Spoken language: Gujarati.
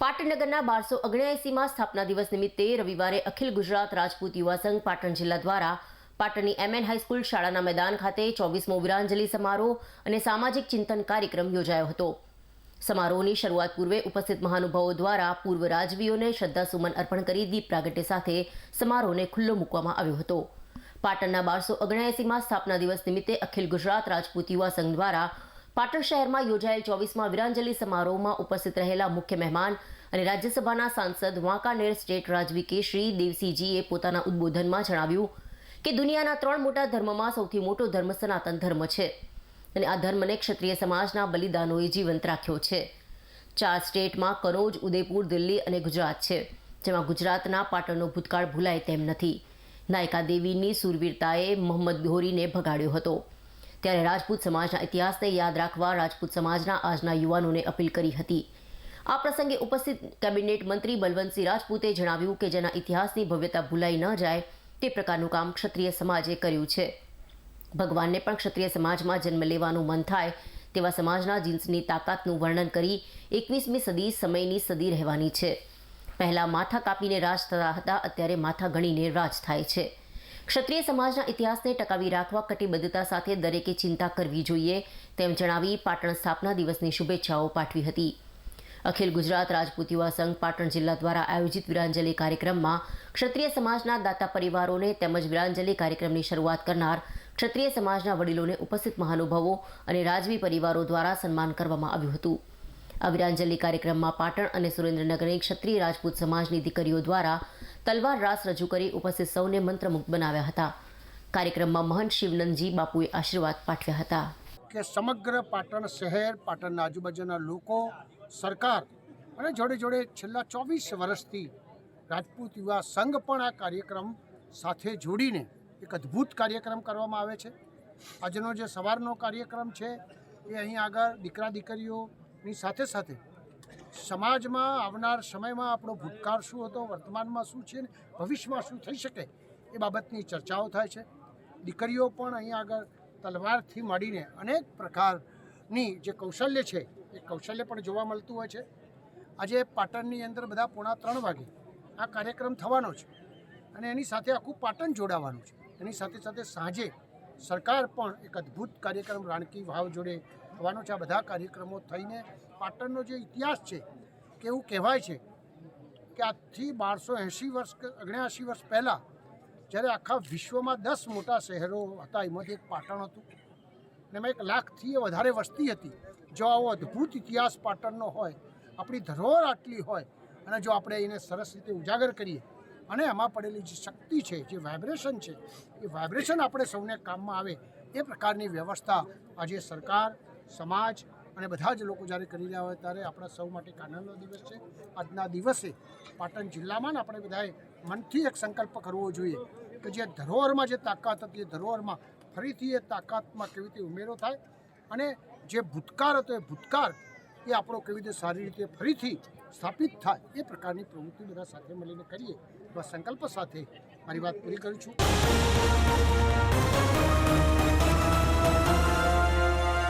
પાટનગરના બારસો ઓગણએંસીમાં સ્થાપના દિવસ નિમિત્તે રવિવારે અખિલ ગુજરાત રાજપૂત યુવા સંઘ પાટણ જિલ્લા દ્વારા પાટણની એમએન હાઈસ્કૂલ શાળાના મેદાન ખાતે ચોવીસમો વીરાંજલિ સમારોહ અને સામાજિક ચિંતન કાર્યક્રમ યોજાયો હતો. સમારોહની શરૂઆત પૂર્વે ઉપસ્થિત મહાનુભાવો દ્વારા પૂર્વ રાજવીઓને શ્રદ્ધાસુમન અર્પણ કરી દીપ પ્રાગટ્ય સાથે સમારોહને ખુલ્લો મૂકવામાં આવ્યો હતો. પાટણના બારસો ઓગણએંસીમાં સ્થાપના દિવસ નિમિત્તે અખિલ ગુજરાત રાજપૂત યુવા સંઘ દ્વારા પાટણ શહેરમાં યોજાયેલ ચોવીસમાં વિરાંજલિ સમારોહમાં ઉપસ્થિત રહેલા મુખ્ય મહેમાન અને રાજ્યસભાના સાંસદ વાંકાનેર સ્ટેટ રાજવી કેશરી દેવસિંહજીએ પોતાના ઉદ્બોધનમાં જણાવ્યું કે દુનિયાના ત્રણ મોટા ધર્મમાં સૌથી મોટો ધર્મ સનાતન ધર્મ છે અને આ ધર્મને ક્ષત્રિય સમાજના બલિદાનોએ જીવંત રાખ્યો છે. ચાર સ્ટેટમાં કનોજ, ઉદયપુર, દિલ્હી અને ગુજરાત છે, જેમાં ગુજરાતના પાટણનો ભૂતકાળ ભૂલાય તેમ નથી. નાયકા દેવીની સુરવીરતાએ મોહમ્મદ ગોરીને ભગાડ્યો હતો. ત્યારે રાજપૂત સમાજના ઇતિહાસને યાદ રાખવા રાજપૂત સમાજના આજના યુવાનોને અપીલ કરી હતી. આ પ્રસંગે ઉપસ્થિત કેબિનેટ મંત્રી બલવંતસિંહ રાજપૂતે જણાવ્યું કે જેના ઇતિહાસની ભવ્યતા ભૂલાઈ ન જાય તે પ્રકારનું કામ ક્ષત્રિય સમાજે કર્યું છે. ભગવાનને પણ ક્ષત્રિય સમાજમાં જન્મ લેવાનું મન થાય તેવા સમાજના જીન્સની તાકાતનું વર્ણન કરી એકવીસમી સદી સમયની સદી રહેવાની છે. પહેલાં માથા કાપીને રાજ થતા હતા, અત્યારે માથા ગણીને રાજ થાય છે. ક્ષત્રિય સમાજના ઇતિહાસને ટકાવી રાખવા કટિબદ્ધતા સાથે દરેકે ચિંતા કરવી જોઈએ તેમ જણાવી પાટણ સ્થાપના દિવસની શુભેચ્છાઓ પાઠવી હતી. અખિલ ગુજરાત રાજપૂત યુવા સંઘ પાટણ જિલ્લા દ્વારા આયોજિત વિરાંજલિ કાર્યક્રમમાં ક્ષત્રિય સમાજના દાતા પરિવારોને તેમજ વીરાંજલિ કાર્યક્રમની શરૂઆત કરનાર ક્ષત્રિય સમાજના વડીલોને ઉપસ્થિત મહાનુભાવો અને રાજવી પરિવારો દ્વારા સન્માન કરવામાં આવ્યું હતું. આ વિરાંજલિ કાર્યક્રમમાં પાટણ અને સુરેન્દ્રનગરની ક્ષત્રિય રાજપૂત સમાજની દીકરીઓ દ્વારા તલવાર રાસ રજૂ કરી ઉપસ્થિત સૌને મંત્રમુગ્ધ બનાવ્યા હતા. કાર્યક્રમમાં મહંત શિવનંદજી બાપુએ આશીર્વાદ પાઠવ્યા હતા. કે સમગ્ર પાટણ શહેર, પાટણના આજુબાજુના લોકો, સરકાર અને જોડે જોડે છેલ્લા ચોવીસ વર્ષથી રાજપૂત યુવા સંઘ પણ આ કાર્યક્રમ સાથે જોડીને એક અદ્ભુત કાર્યક્રમ કરવામાં આવે છે. આજનો જે સવારનો કાર્યક્રમ છે, એ અહીં આગળ દીકરા દીકરીઓની સાથે સાથે સમાજમાં આવનાર સમયમાં આપણો ભૂતકાળ શું હતો, વર્તમાનમાં શું છે ને, ભવિષ્યમાં શું થઈ શકે એ બાબતની ચર્ચાઓ થાય છે. દીકરીઓ પણ અહીં આગળ તલવારથી માંડીને અનેક પ્રકારની જે કૌશલ્ય છે, એ કૌશલ્ય પણ જોવા મળતું હોય છે. આજે પાટણની અંદર બધા પોણા ત્રણ વાગે આ કાર્યક્રમ થવાનો છે અને એની સાથે આખું પાટણ જોડાવાનું છે. એની સાથે સાથે સાંજે સરકાર પણ એક અદ્ભુત કાર્યક્રમ રાણકી વાવ જોડે થવાનો છે. આ બધા કાર્યક્રમો થઈને પાટણનો જે ઇતિહાસ છે કે એવું કહેવાય છે કે આજથી બારસો એંશી વર્ષ ઓગણ્યાસી વર્ષ પહેલાં જ્યારે આખા વિશ્વમાં દસ મોટા શહેરો હતા, એમાંથી એક પાટણ હતું. અને એમાં એક લાખથી વધારે વસ્તી હતી. જો આવો અદ્ભુત ઇતિહાસ પાટણનો હોય, આપણી ધરોહર આટલી હોય, અને જો આપણે એને સરસ રીતે ઉજાગર કરીએ, અને એમાં પડેલી જે શક્તિ છે, જે વાઇબ્રેશન છે, એ વાઇબ્રેશન આપણે સૌને કામમાં આવે, એ પ્રકારની વ્યવસ્થા આજે સરકાર સમાજ અને બધા જ લોકો જ્યારે કરી રહ્યા હોય ત્યારે આપણા સૌ માટે એક દિવસ છે. આજના દિવસે પાટણ જિલ્લામાં આપણે બધાએ મનથી એક સંકલ્પ કરવો જોઈએ કે જે ધરોહરમાં જે તાકાત હતી એ ધરોહરમાં ફરીથી એ તાકાતમાં કેવી રીતે ઉમેરો થાય અને જે ભૂતકાળ હતો એ ભૂતકાળ એ આપણો કેવી રીતે સારી રીતે ફરીથી સ્થાપિત થાય એ પ્રકારની પ્રવૃત્તિ બધા સાથે મળીને કરીએ. એવા સંકલ્પ સાથે મારી વાત પૂરી કરું છું.